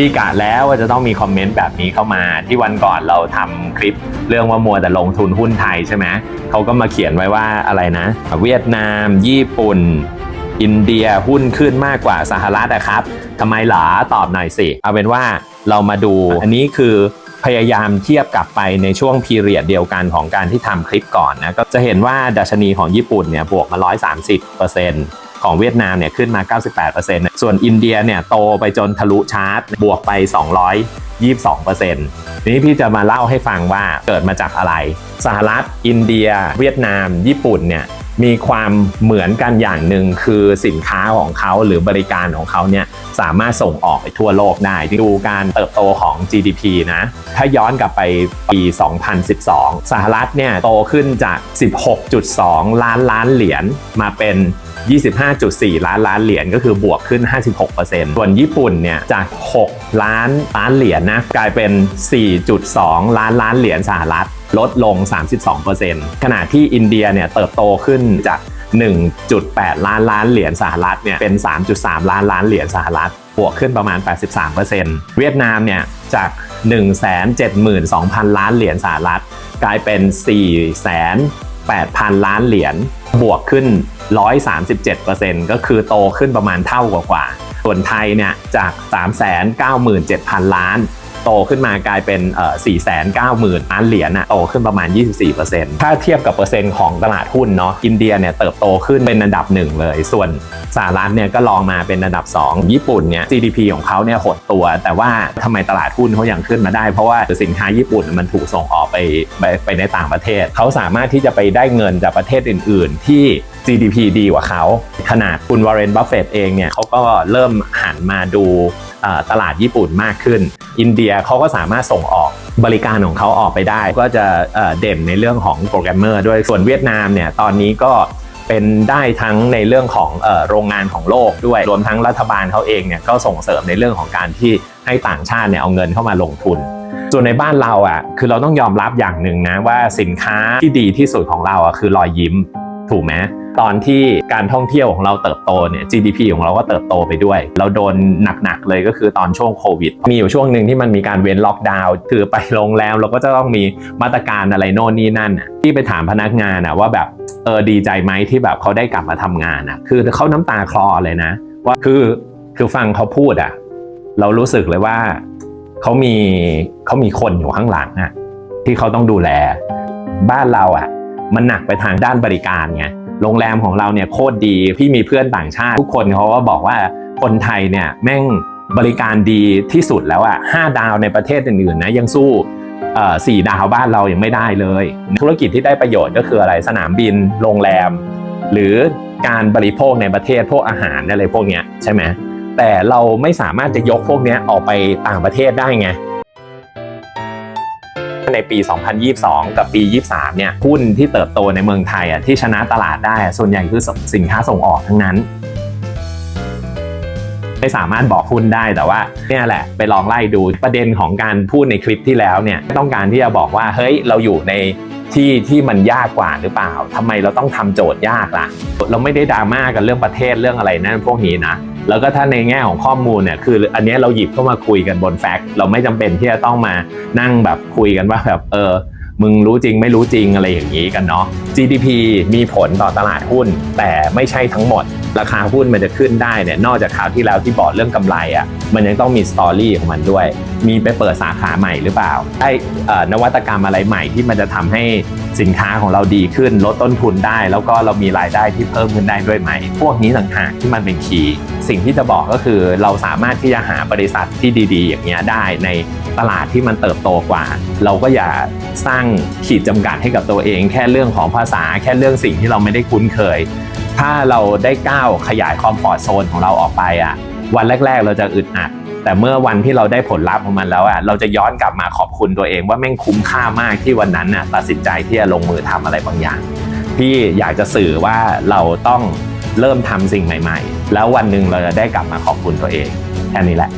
พี่กะแล้วว่าจะต้องมีคอมเมนต์แบบนี้เข้ามาที่วันก่อนเราทำคลิปเรื่องว่ามัวแต่ลงทุนหุ้นไทยใช่ไหมเขาก็มาเขียนไว้ว่าอะไรนะ เวียดนาม ญี่ปุ่น อินเดียหุ้นขึ้นมากกว่าสหรัฐอะครับทำไมหรอตอบหน่อยสิ เอาเป็นว่าเรามาดูอันนี้คือพยายามเทียบกลับไปในช่วงพีเรียดเดียวกันของการที่ทำคลิปก่อนนะก็จะเห็นว่าดัชนีของญี่ปุ่นเนี่ยบวกมา 130% ของเวียดนามเนี่ยขึ้นมา 98%ส่วนอินเดียเนี่ยโตไปจนทะลุชาร์ตบวกไป 222%ทีนี้พี่จะมาเล่าให้ฟังว่าเกิดมาจากอะไร สหรัฐ อินเดีย เวียดนาม ญี่ปุ่นเนี่ย มีความเหมือนกันอย่างหนึ่งคือสินค้าของเขาหรือบริการของเขาเนี่ยสามารถส่งออกไปทั่วโลกได้ดูการเติบโตของ GDP นะ ถ้าย้อนกลับไปปี 2012 สหรัฐเนี่ยโตขึ้นจาก 16.2 ล้านล้านเหรียญมาเป็น25.4 ล้านล้านเหรียญก็คือบวกขึ้น 56%ส่วนญี่ปุ่นเนี่ยจาก 6 ล้านล้านเหรียญนะกลายเป็น 4.2 ล้านล้านเหรียญสหรัฐ ลดลง 32%ขณะที่อินเดียเนี่ยเติบโตขึ้นจาก 1.8 ล้านล้านเหรียญสหรัฐเนี่ยเป็น 3.3 ล้านล้านเหรียญสหรัฐบวกขึ้นประมาณ 83%เวียดนามเนี่ยจาก 172,000 ล้านเหรียญสหรัฐ กลายเป็น 4,800 ล้านเหรียญบวกขึ้น 137%ก็คือโตขึ้นประมาณเท่ากว่าๆส่วนไทยเนี่ยจาก 397,000 ล้าน โตขึ้นมากลายเป็น490,000ล้านเหรียญน่ะโตขึ้นประมาณ 24%ถ้าเทียบกับเปอร์เซ็นต์ของตลาดหุ้นเนาะอินเดียเนี่ยเติบโตขึ้นเป็นอันดับหนึ่งเลย ส่วนสหรัฐเนี่ยก็ลองมาเป็นอันดับ 2 ญี่ปุ่นเนี่ย GDP ของเขาเนี่ยหดตัว แต่ว่าทำไมตลาดหุ้นเขายังขึ้นมาได้ เพราะว่าสินค้าญี่ปุ่นมันถูกส่งออกไปไปไปในต่างประเทศ เขาสามารถที่จะไปได้เงินจากประเทศอื่น ๆ ที่ GDP ดีกว่าเขา ขนาดคุณวอร์เรน บัฟเฟตเองเนี่ยเขาก็เริ่มหันมาดู ตลาดญี่ปุ่นมากขึ้น อินเดียเขาก็สามารถส่งออกบริการของเขาออกไปได้ ก็จะเด่นในเรื่องของโปรแกรมเมอร์ด้วยส่วนเวียดนามเนี่ยตอนนี้ก็เป็นได้ทั้งในเรื่องของโรงงานของโลกด้วย รวมทั้งรัฐบาลเขาเองเนี่ยก็ส่งเสริมในเรื่องของการที่ให้ต่างชาติเนี่ยเอาเงินเข้ามาลงทุน ส่วนในบ้านเราอะคือเราต้องยอมรับอย่างหนึ่งนะว่าสินค้าที่ดีที่สุดของเราอะคือรอยยิ้ม ถูกไหมตอนที่การท่องเที่ยวของเราเติบโตเนี่ย GDP ของเราก็เติบโตไปด้วย เราโดนหนักๆเลยก็คือตอนช่วงโควิด มีอยู่ช่วงหนึ่งที่มันมีการเว้นล็อกดาวน์คือไปโรงแรมเราก็จะต้องมีมาตรการอะไรโน่นนี่นั่นน่ะที่ไปถามพนักงานอะว่าแบบเออดีใจไหมที่แบบเขาได้กลับมาทำงานอะคือเขาน้ำตาคลอเลยนะ ว่าคือคือฟังเขาพูดอะเรารู้สึกเลยว่าเขามีเขามีคนอยู่ข้างหลังอะที่เขาต้องดูแลบ้านเราอะ มันหนักไปทางด้านบริการไงโรงแรมของเราเนี่ยโคตรดีพี่มีเพื่อนต่างชาติ ทุกคนเขาก็บอกว่าคนไทยเนี่ยแม่งบริการดีที่สุดแล้วอะห้าดาวในประเทศอื่นๆนะยังสู้สี่ดาวบ้านเรายังไม่ได้เลย ธุรกิจที่ได้ประโยชน์ก็คืออะไรสนามบินโรงแรม หรือการบริโภคในประเทศพวกอาหารอะไรพวกเนี้ยใช่ไหมแต่เราไม่สามารถจะยกพวกเนี้ยออกไปต่างประเทศได้ไง ในปี 2022 กับปี 23 เนี่ยหุ้นที่เติบโตในเมืองไทยอะที่ชนะตลาดได้ส่วนใหญ่คือสินค้าส่งออกทั้งนั้นไม่สามารถบอกหุ้นได้แต่ว่าเนี่ยแหละไปลองไล่ดูประเด็นของการพูดในคลิปที่แล้วเนี่ยต้องการที่จะบอกว่าเฮ้ยเราอยู่ในที่ที่มันยากกว่าหรือเปล่าทำไมเราต้องทำโจทย์ยากล่ะ เราไม่ได้ดราม่ากันเรื่องประเทศเรื่องอะไรนั่นพวกนี้นะ แล้วก็ถ้าในแง่ของข้อมูลเนี่ยคืออันนี้เราหยิบเข้ามาคุยกันบนแฟกต์เราไม่จำเป็นที่จะต้องมานั่งแบบคุยกันว่าแบบเออมึงรู้จริงไม่รู้จริงอะไรอย่างนี้กันเนาะ GDP มีผลต่อตลาดหุ้น แต่ไม่ใช่ทั้งหมด ราคาหุ้นมันจะขึ้นได้เนี่ยนอกจากคราวที่แล้วที่บอกเรื่องกำไรอะ่ะมันยังต้องมีสตอรี่ของมันด้วย มีไปเปิดสาขาใหม่หรือเปล่าได้นวัตกรรมอะไรใหม่ที่มันจะทำให้ สินค้าของเราดีขึ้นลดต้นทุนได้ แล้วก็เรามีรายได้ที่เพิ่มขึ้นได้ด้วยไหม พวกนี้ต่างหากที่มันเป็นคีย์สิ่งที่จะบอกก็คือเราสามารถที่จะหาบริษัทที่ดีๆ อย่างเงี้ยได้ในตลาดที่มันเติบโตกว่า เราก็อย่าสร้างขีดจำกัดให้กับตัวเอง แค่เรื่องของภาษาแค่เรื่องสิ่งที่เราไม่ได้คุ้นเคย ถ้าเราได้ก้าวขยายคอมฟอร์ทโซนของเราออกไปอะ วันแรก ๆ เราจะอึดอัด แต่เมื่อวันที่เราได้ผลลัพธ์ของมันแล้วอะเราจะย้อนกลับมาขอบคุณตัวเองว่าแม่งคุ้มค่ามากที่วันนั้นน่ะตัดสินใจที่จะลงมือทำอะไรบางอย่างพี่อยากจะสื่อว่าเราต้องเริ่มทำสิ่งใหม่ ๆ แล้ววันหนึ่งเราจะได้กลับมาขอบคุณตัวเองแค่นี้แหละ